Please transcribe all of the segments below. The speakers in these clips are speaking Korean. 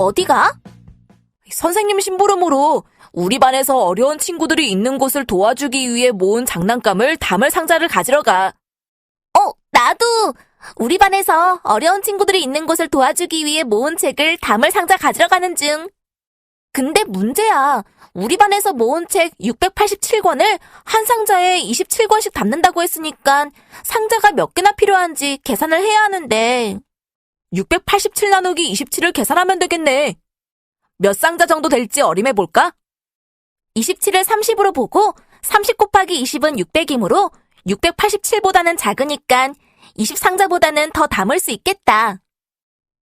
어디가? 선생님 심부름으로 우리 반에서 어려운 친구들이 있는 곳을 도와주기 위해 모은 장난감을 담을 상자를 가지러 가. 어, 나도! 우리 반에서 어려운 친구들이 있는 곳을 도와주기 위해 모은 책을 담을 상자 가지러 가는 중. 근데 문제야. 우리 반에서 모은 책 687권을 한 상자에 27권씩 담는다고 했으니까 상자가 몇 개나 필요한지 계산을 해야 하는데 687 나누기 27을 계산하면 되겠네. 몇 상자 정도 될지 어림해 볼까? 27을 30으로 보고 30 곱하기 20은 600이므로 687보다는 작으니까 20상자보다는 더 담을 수 있겠다.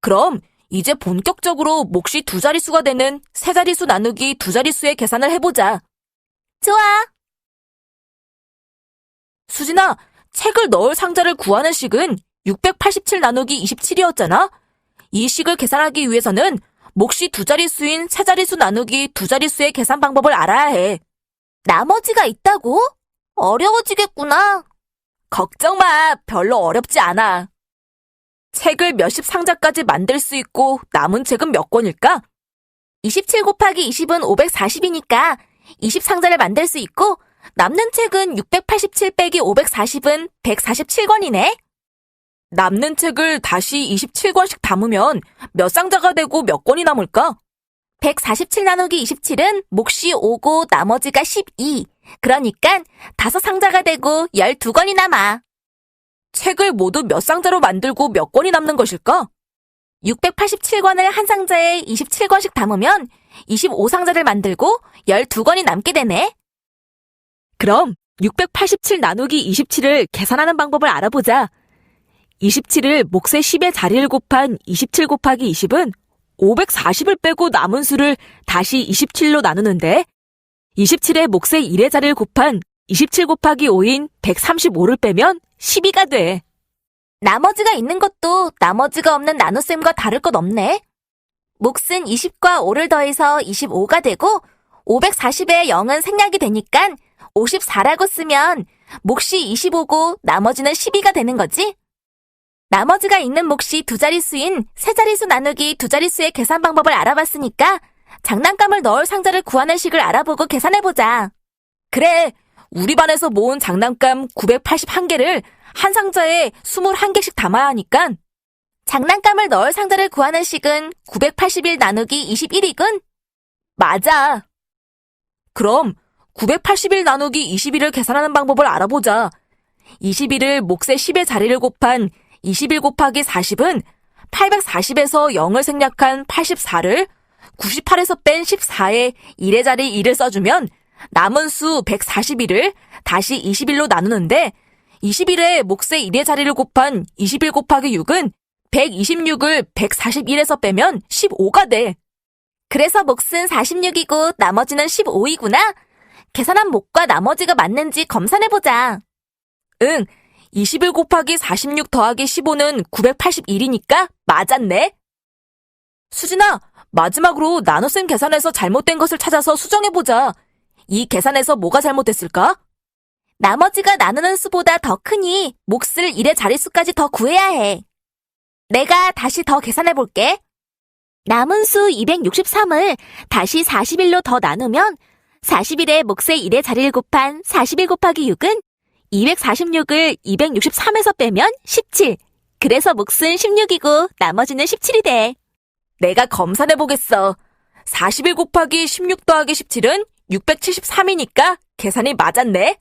그럼 이제 본격적으로 몫이 두 자릿수가 되는 세 자릿수 나누기 두 자릿수의 계산을 해보자. 좋아. 수진아, 책을 넣을 상자를 구하는 식은 687 나누기 27이었잖아? 이 식을 계산하기 위해서는 몫이 두 자릿수인 세 자릿수 나누기 두 자릿수의 계산 방법을 알아야 해. 나머지가 있다고? 어려워지겠구나. 걱정 마. 별로 어렵지 않아. 책을 몇십 상자까지 만들 수 있고 남은 책은 몇 권일까? 27 곱하기 20은 540이니까 20상자를 만들 수 있고 남는 책은 687 빼기 540은 147권이네. 남는 책을 다시 27권씩 담으면 몇 상자가 되고 몇 권이 남을까? 147 나누기 27은 몫이 5고 나머지가 12. 그러니까 다섯 상자가 되고 12권이 남아. 책을 모두 몇 상자로 만들고 몇 권이 남는 것일까? 687권을 한 상자에 27권씩 담으면 25상자를 만들고 12권이 남게 되네. 그럼 687 나누기 27을 계산하는 방법을 알아보자. 27을 몫의 10의 자리를 곱한 27 곱하기 20은 540을 빼고 남은 수를 다시 27로 나누는데 27의 몫의 1의 자리를 곱한 27 곱하기 5인 135를 빼면 12가 돼. 나머지가 있는 것도 나머지가 없는 나눗셈과 다를 것 없네. 몫은 20과 5를 더해서 25가 되고 540에 0은 생략이 되니까 54라고 쓰면 몫이 25고 나머지는 12가 되는 거지? 나머지가 있는 몫이 두 자릿수인 세 자릿수 나누기 두 자릿수의 계산 방법을 알아봤으니까 장난감을 넣을 상자를 구하는 식을 알아보고 계산해보자. 그래, 우리 반에서 모은 장난감 981개를 한 상자에 21개씩 담아야 하니까 장난감을 넣을 상자를 구하는 식은 981 나누기 21이군? 맞아. 그럼 981 나누기 21을 계산하는 방법을 알아보자. 21을 몫의 10의 자리를 곱한 21 곱하기 40은 840에서 0을 생략한 84를 98에서 뺀 14에 1의 자리 1을 써주면 남은 수 141을 다시 21로 나누는데 21에 몫의 1의 자리를 곱한 21 곱하기 6은 126을 141에서 빼면 15가 돼. 그래서 몫은 46이고 나머지는 15이구나? 계산한 몫과 나머지가 맞는지 검산해보자. 응, 21 곱하기 46 더하기 15는 981이니까 맞았네. 수진아, 마지막으로 나눗셈 계산에서 잘못된 것을 찾아서 수정해보자. 이 계산에서 뭐가 잘못됐을까? 나머지가 나누는 수보다 더 크니 몫을 1의 자릿수까지 더 구해야 해. 내가 다시 더 계산해볼게. 남은 수 263을 다시 41로 더 나누면 41의 몫의 1의 자리를 곱한 41 곱하기 6은 246을 263에서 빼면 17. 그래서 몫은 16이고 나머지는 17이 돼. 내가 검산해 보겠어. 41 곱하기 16 더하기 17은 673이니까 계산이 맞았네.